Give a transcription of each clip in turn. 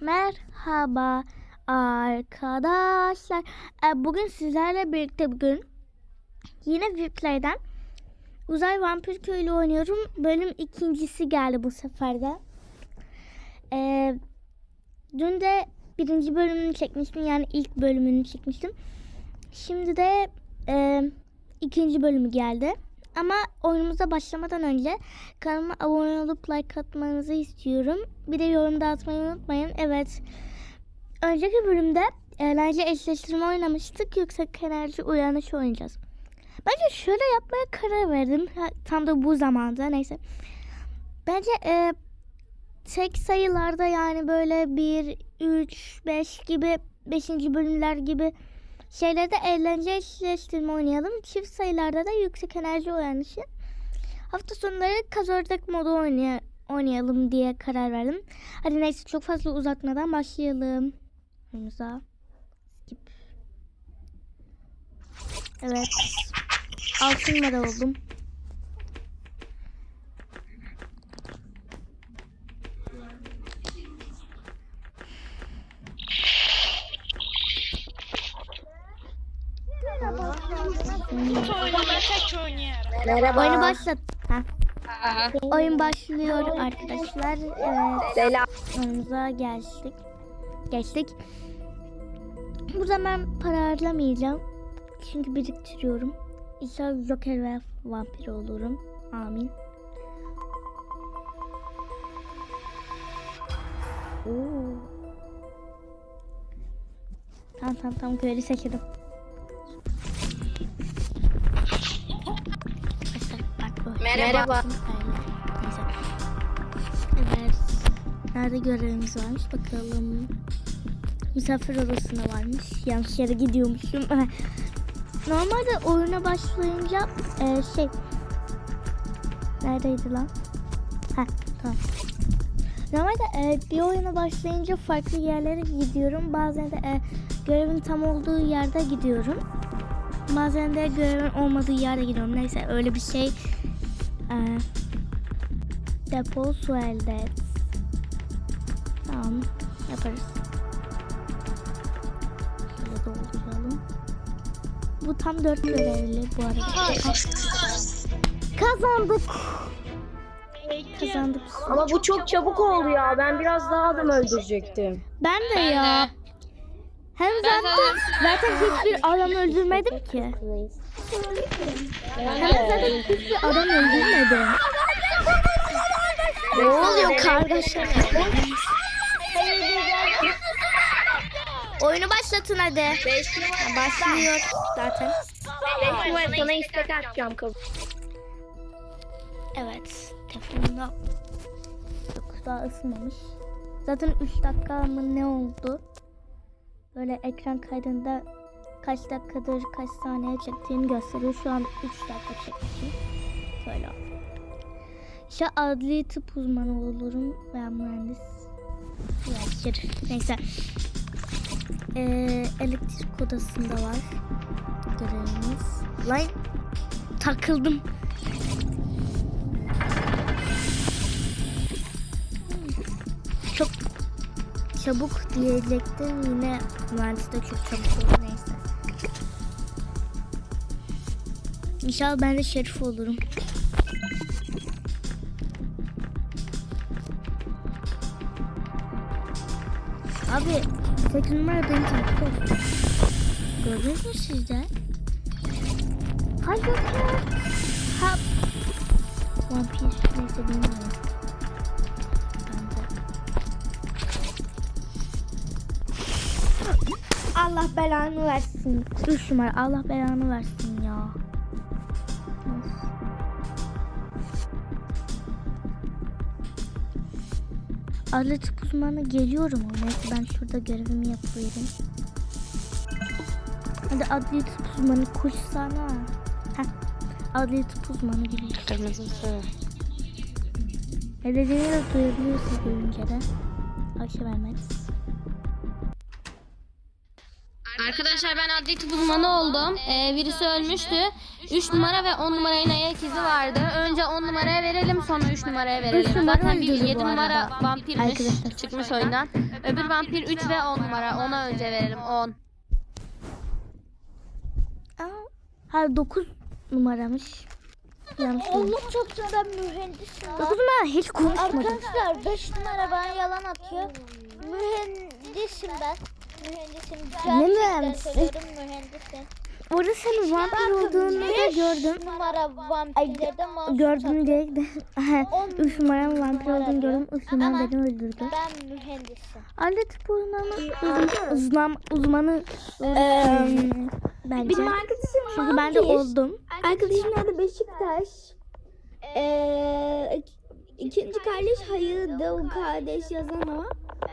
Merhaba arkadaşlar. Ee, Bugün sizlerle birlikte bugün yine Viplay'den Uzay Vampir Köylü oynuyorum. Bölüm ikincisi geldi bu sefer de. Ee, dün de birinci bölümünü çekmiştim. Yani ilk bölümünü çekmiştim. Şimdi de e, ikinci bölümü geldi. Ama oyunumuza başlamadan önce kanalıma abone olup like atmanızı istiyorum. Bir de yorum da atmayı unutmayın. Evet. Önceki bölümde eğlence eşleştirme oynamıştık. Yüksek enerji uyanış oynayacağız. Bence şöyle yapmaya karar verdim. Tam da bu zamanda neyse. Bence e, tek sayılarda yani böyle 1, 3, 5 gibi 5. bölümler gibi şeylerde eğlence eşleştirme oynayalım. Çift sayılarda da yüksek enerji uyanışı. Hafta sonları kazördek modu oynay- oynayalım diye karar verdim. Hadi neyse çok fazla uzatmadan başlayalım. Oyunumuza. Skip. Evet. Altın numara oldum. Tek oynuyorum. Merhaba. Oyunu başlat. Ha. Oyun başlıyor arkadaşlar. Evet. Selam. Oyunumuza geçtik. Geçtik. Burada ben para harcamayacağım. Çünkü biriktiriyorum. İnşallah Joker ve vampir olurum. Amin. Oo. Tamam tamam tamam köylü seçelim. Merhaba. Evet. Nerede görevimiz varmış bakalım. Misafir odasına varmış. Yanlış yere gidiyormuşum. Normalde oyuna başlayınca e, şey Neredeydi lan? Ha tamam. Normalde e, bir oyuna başlayınca farklı yerlere gidiyorum. Bazen de e, görevin tam olduğu yerde gidiyorum. Bazen de görevin olmadığı yerde gidiyorum. Neyse öyle bir şey. E, depo su elde et. Tamam yaparız. Şöyle dolduralım. Bu tam dört görevli bu arada. Kazandık. Kazandık. Ama bu çok çabuk oldu ya. Ben biraz daha adam öldürecektim. Ben de ya. Hem zaten zaten hiçbir adam öldürmedim ki. Hem zaten hiçbir adam öldürmedim. Ne oluyor kardeşim? Oyunu başlatın hadi. Başlıyor zaten. Ben sana istek atacağım kabul. Evet. Telefonumda çok daha ısınmamış. Zaten 3 dakika mı ne oldu? Böyle ekran kaydında kaç dakikadır kaç saniye çektiğini gösteriyor. Şu an 3 dakika çekmişim. Böyle. İşte adli tıp uzmanı olurum veya mühendis. Şerif. Neyse. Ee, elektrik odasında var. Görevimiz. Lan takıldım. çok çabuk diyecektim yine mühendis de çok çabuk oldu İnşallah ben de şerif olurum. Abi 8 numara beni takip ediyor. Gördünüz mü siz de? Hayır ya. Ha. Vampir neyse bilmiyorum. Allah belanı versin. 3 numara Allah belanı versin Atletik uzmanı geliyorum ama neyse ben şurada görevimi yapıyorum. Hadi atletik uzmanı koşsana. Heh. Atletik uzmanı gibi. Kırmızısı. Ne dediğini de duyabiliyorsun görünce de. Ayşe Mehmet. Arkadaşlar ben adli tıp uzmanı oldum. Ee, virüsü ölmüştü. 3 numara ve 10 numaranın ayak izi vardı. Önce 10 numaraya verelim sonra 3 numaraya verelim. Üç numara Zaten bir öldürdü 7 bu numara arada. vampirmiş. Arkadaşlar. Çıkmış oyundan. Öbür vampir 3 ve 10 numara. Ona önce verelim 10. Aa, ha 9 numaramış. Yanlış. Allah çarpsın ben mühendisim. 9 numara hiç konuşmadım. Arkadaşlar 5 numara bana yalan atıyor. Mühendisim ben. Mühendisim. Ne Gerçekten mühendisi? söylüyorum mühendisim. Orada senin vampir olduğunu da gördüm. numara vampirlerden masum Gördüm diye de 3 numaranın vampir numara olduğunu gördüm. 3 numara beni öldürdü. Ben mühendisim. Alet tıp uzmanı, uzman, uzman, uzmanı bence. Benim arkadaşım Çünkü ben de oldum. Arkadaşımın adı Beşiktaş. Ee, ik- ikinci kardeş Hayır'dı kardeş yazan o.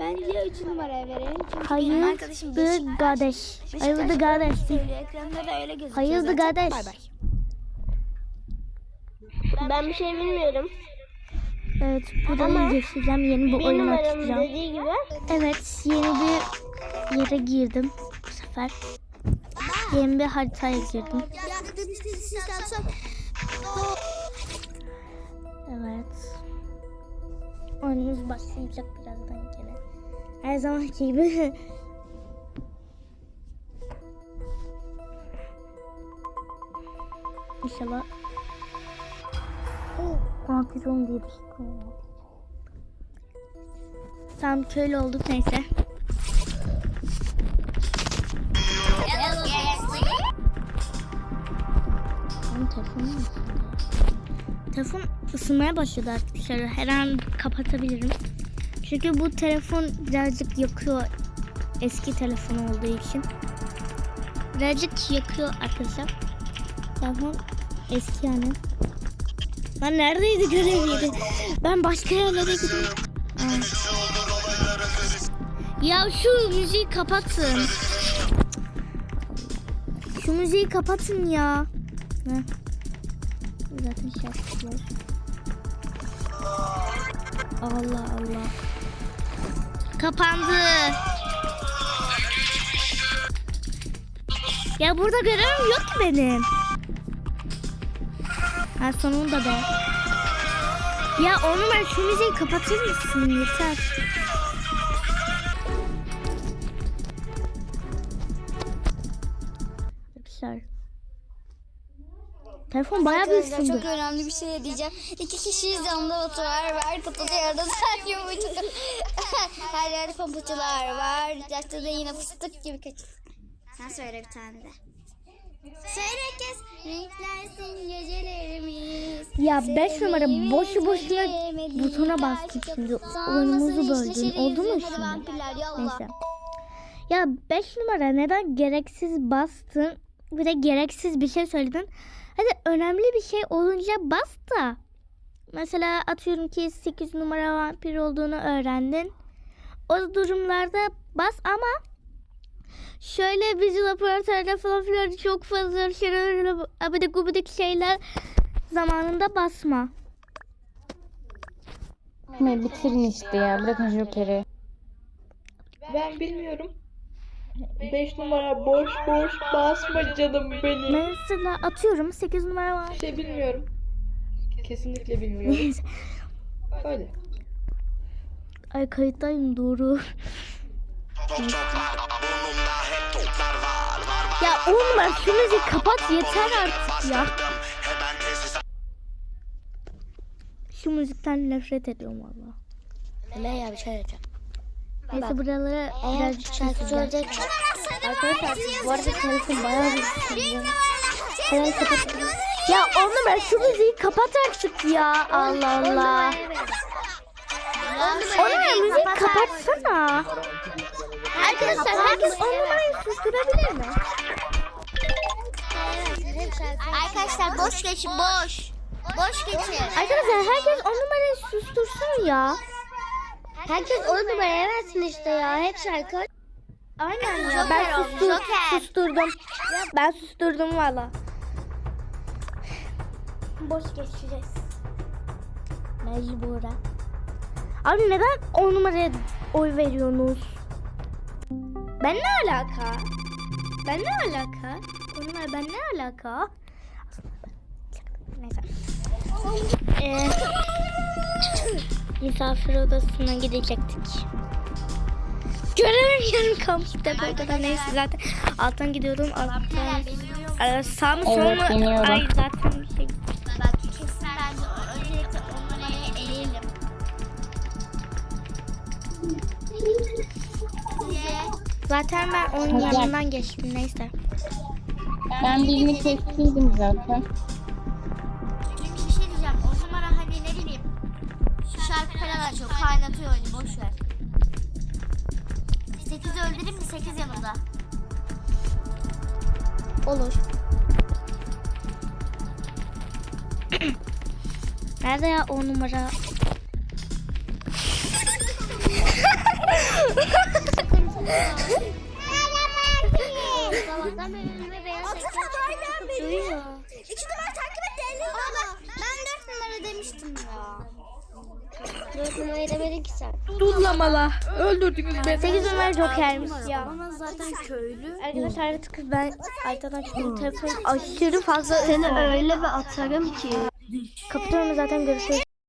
Bence üç numaraya verelim. Çünkü benim arkadaşım the Beşiktaş. kardeş. Hayır the kardeş. Söylüyor, Ekranda da öyle gözüküyor Hayır the zaten. kardeş. Bay bay. Ben bir şey bilmiyorum. Evet burayı geçeceğim. Yeni bir Bir oyun numaramın açacağım. dediği gibi. Evet yeni bir yere girdim bu sefer. Yeni bir haritaya girdim. Evet. Oyunumuz başlayacak birazdan gene. Her zamanki gibi. İnşallah. Bir şey koyalım. Tamam köylü olduk neyse. Isındı? Telefon ısınmaya başladı arkadaşlar. Her an kapatabilirim. Çünkü bu telefon birazcık yakıyor. Eski telefon olduğu için. Birazcık yakıyor arkadaşlar. Telefon eski yani. Lan neredeydi görevliydi? Ben başka yerlere gidiyorum. Ya şu müziği kapatın. Şu müziği kapatın ya. Heh. Zaten şarkı var. Allah Allah. Kapandı. Ya burada görevim yok ki benim. Ha sonunda be. Ya onu ben şu müziği kapatır mısın yeter. Telefon bayağı bir ısındı. çok önemli bir şey diyeceğim. İki kişiyiz yanımda Batu var. Kutuda yerde sadece pabucu. Her yerde pabucular var. Caddede yine fıstık gibi kaçır. Sen söyle bir tane de. Söyle kez. Renklersin gecelerimiz. Ya 5 numara boşu boşuna butona bastık şimdi. Oyunumuzu böldün. Oldu mu şimdi? Neyse. Ya 5 numara neden gereksiz bastın? Bir de gereksiz bir şey söyledin. Hadi önemli bir şey olunca bas da. Mesela atıyorum ki 8 numara vampir olduğunu öğrendin. O durumlarda bas ama şöyle bizim laboratuvarda falan filan çok fazla şöyle abidik gubidik şeyler zamanında basma. Yapmayı bitirin işte ya. Bırakın Joker'i. Ben bilmiyorum. 5 numara boş boş basma canım benim. Mesela atıyorum 8 numara var. Bir şey bilmiyorum. Kesinlikle bilmiyorum. Öyle. Ay kayıttayım doğru. ya oğlum ben şu müziği kapat yeter artık ya. Şu müzikten nefret ediyorum valla. Ne ya bir şey diyeceğim. Neyse buralara birazcık söyleyecek. Arkadaşlar bu arada telefon bayağı bir sıkıntı. Hemen kapatayım. Ya oğlum ben şu müziği kapat artık ya. Allah Allah. Oğlum müziği kapatsana. Arkadaşlar herkes on numarayı susturabilir mi? Arkadaşlar boş geçin boş. Boş geçin. Arkadaşlar herkes on numarayı sustursun ya. Herkes on numaraya versin işte ya. Hep şarkı. Aynen ya ben sustur, susturdum. Ben susturdum valla. Boş geçeceğiz. Mecburen. Abi neden on numaraya oy veriyorsunuz? Ben ne alaka? Ben ne alaka? Onunla ben ne alaka? Neyse. Ee, misafir odasına gidecektik. Görevim yarım kalmıştı bu kadar neyse zaten alttan gidiyorum alttan Ee, sağ mı sol mu? Ay zaten şey, eleyelim. Diye zaten ben onun yanından geçtim neyse. Ben birini kestiydim zaten. 8'i öldüreyim mi? 8 yanımda. Olur. Nerede ya o numara? Sabahtan beri önüme beyaz ekran. İki numara takip et elini bana. Ben dört numara demiştim ya. Dört numarayı demedin ki sen. Dudlamala. Öldürdünüz beni. 8 numara jokermiş ya. Ama zaten köylü. Arkadaşlar artık ben arkadan çıktım telefon aşırı fazla Seni öyle bir atarım ki. kapatıyorum zaten görüşürüz.